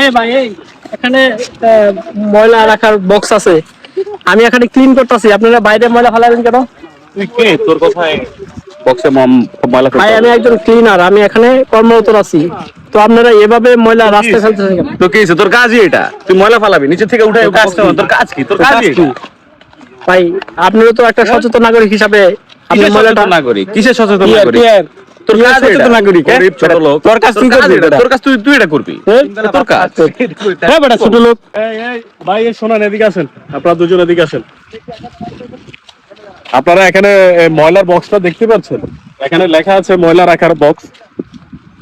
এই ভাই এই এখানে ময়লা রাখার বক্স আছে। আমি এখানে ক্লিন করতেছি। আপনারা বাইরে ময়লা ফেলাবেন কেন? তুই কে? তোর কথায় বক্সে ময়লা ভাই আমি একজন ক্লিনার আমি এখানে কর্মরত আছি। তো আপনারা এভাবে ময়লা রাস্তায় ফেলতেছেন কেন? তো কি তোর কাজই এটা। তুই ময়লা ফালাবি নিচে থেকে উঠে কাজ কর তোর কাজ কি? তোর কাজ কি? ভাই আপনারা তো একটা সচেতন নাগরিক হিসাবে আপনি ময়লাটা নাগরিক? কিসের সচেতন নাগরিক। তোর কাজ সচেতন নাগরিক, হ্যাঁ? ছোট লোক। তোর কাজ তুই করবি এটা। এটা। তোর কাজ তুই তুই এটা করবি। হ্যাঁ? তোর কাজ। হ্যাঁ বেটা ছোট লোক। এই এই ভাই এই এদিকে আসেন। আপনারা দুজন এদিকে আসেন। আপনারা এখানে ময়লার বক্সটা দেখতে পাচ্ছেন? এখানে লেখা আছে ময়লা রাখার বক্স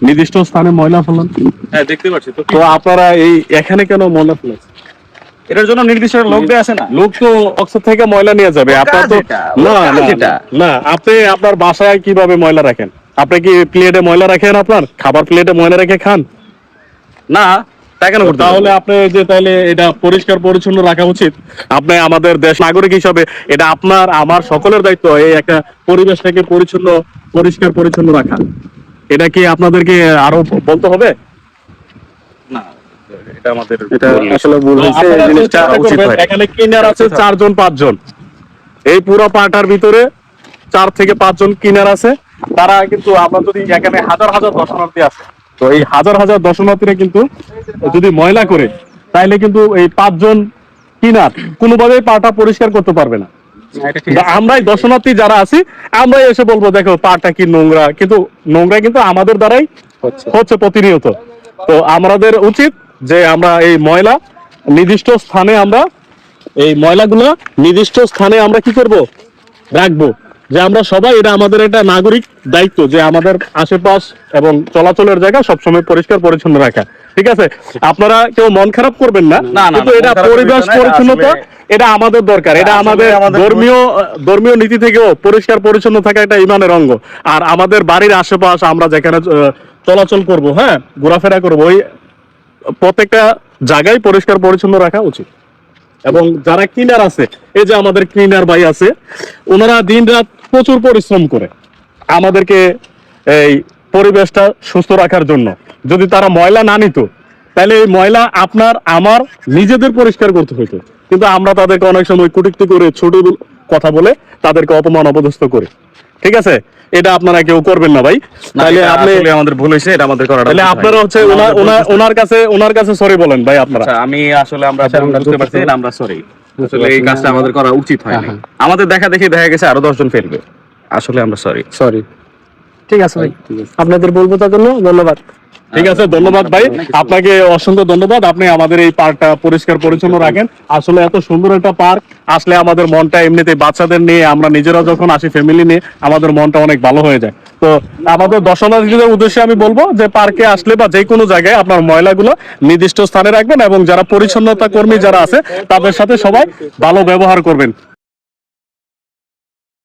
নির্দিষ্ট স্থানে ময়লা ফেলান। হ্যাঁ দেখতে পাচ্ছি। তো তো আপনারা এই এখানে কেন ময়লা ফেলাচ্ছেন এটার জন্য নির্দিষ্ট লোক দিয়ে আছে না? লোক তো বক্স থেকে ময়লা নিয়ে যাবে। আপনার তো না, না আপনি আপনার বাসায় কীভাবে ময়লা রাখেন? আপনি কি প্লেটে ময়লা রাখেন আপনার? খাবার প্লেটে ময়লা রেখে খান? না তা কেন করতে তাহলে আপনি যে তাইলে এটা পরিষ্কার পরিচ্ছন্ন রাখা উচিত। আপনি আমাদের দেশ নাগরিক হিসাবে এটা আপনার আমার সকলের দায়িত্ব এই একটা পরিবেশটাকে পরিচ্ছন্ন পরিষ্কার পরিচ্ছন্ন রাখা। এটা কি আপনাদেরকে আরও বলতে হবে? না এটা আমাদের এটা আসলে ভুল হয়েছে জিনিসটা উচিত হয়। এখানে কিনার আছে চারজন পাঁচজন। এই পুরো পাটার ভিতরে চার থেকে পাঁচজন কিনার আছে। তারা কিন্তু আমরা যদি এখানে হাজার হাজার দর্শনার্থী আছে তো এই হাজার হাজার দর্শনার্থীরা কিন্তু যদি ময়লা করে তাইলে কিন্তু এই পাঁচজন কিনার কোনোভাবেই পাটা পরিষ্কার করতে পারবে না। আমরাই দর্শনার্থী যারা আছি আমরাই এসে বলব দেখো পাটা কি নোংরা? কিন্তু নোংরা কিন্তু আমাদের দ্বারাই হচ্ছে প্রতিনিয়ত। তো আমাদের উচিত যে আমরা এই ময়লা নির্দিষ্ট স্থানে আমরা এই ময়লাগুলো নির্দিষ্ট স্থানে আমরা কি করব? রাখব। যে আমরা সবাই এটা আমাদের একটা নাগরিক দায়িত্ব যে আমাদের আশেপাশ এবং চলাচলের জায়গা সবসময় পরিষ্কার পরিচ্ছন্ন রাখা। ঠিক আছে? আপনারা কেউ মন খারাপ করবেন না কিন্তু এটা পরিবেশ পরিচ্ছন্নতা এটা আমাদের দরকার এটা আমাদের আমাদের ধর্মীয় ধর্মীয় নীতি থেকেও পরিষ্কার পরিচ্ছন্ন থাকা এটা ইমানের অঙ্গ। আর আমাদের বাড়ির আশেপাশ আমরা যেখানে চলাচল করব হ্যাঁ ঘোরাফেরা করব ওই প্রত্যেকটা জায়গায় পরিষ্কার পরিচ্ছন্ন রাখা উচিত। এবং যারা ক্লিনার আছে এই যে আমাদের ক্লিনার ভাই আছে ওনারা দিন রাত প্রচুর পরিশ্রম করে আমাদেরকে এই পরিবেশটা সুস্থ রাখার জন্য। যদি তারা ময়লা না নিত তাহলে এই ময়লা আপনার আমার নিজেদের পরিষ্কার করতে হতো কিন্তু আমরা তাদেরকে অনেক সময় কুটিক্তি করে ছোট কথা বলে তাদেরকে অপমান অপদস্থ করে। ঠিক আছে? এটা আপনারা কেউ করবেন না ভাই। তাহলে আপনি আমাদের ভুল হয়েছে এটা আমাদের করাটা তাহলে আপনারা হচ্ছে ওনার কাছে ওনার কাছে সরি বলেন ভাই আপনারা। আচ্ছা আমি আসলে আমরা আচ্ছা, আমরা বুঝতে পারছি আমরা সরি আসলে এই কাজটা আমাদের করা উচিত হয়নি। হ্যাঁ, আমাদের দেখা দেখি দেখা গেছে আরও দশজন ফেলবে। আসলে আমরা সরি সরি ঠিক আছে ভাই। আপনাদের বলব তার জন্য ধন্যবাদ। ঠিক আছে, ধন্যবাদ ভাই। আপনাকে অসংখ্য ধন্যবাদ। আপনি আমাদের এই পার্কটা পরিষ্কার পরিচ্ছন্ন রাখেন। আসলে এত সুন্দর একটা পার্ক। আসলে আমাদের মনটা এমনিতে বাচ্চাদের নিয়ে, আমরা নিজেরা যখন আসি ফ্যামিলি নিয়ে, আমাদের মনটা অনেক ভালো হয়ে যায়। তো আমাদের দর্শনার্থীদের উদ্দেশ্যে আমি বলব যে, পার্কে আসলে বা যে কোনো জায়গায় আপনার ময়লাগুলো নির্দিষ্ট স্থানে রাখবেন এবং যারা পরিচ্ছন্নতা কর্মী যারা আছে, তাদের সাথে সবাই ভালো ব্যবহার করবেন।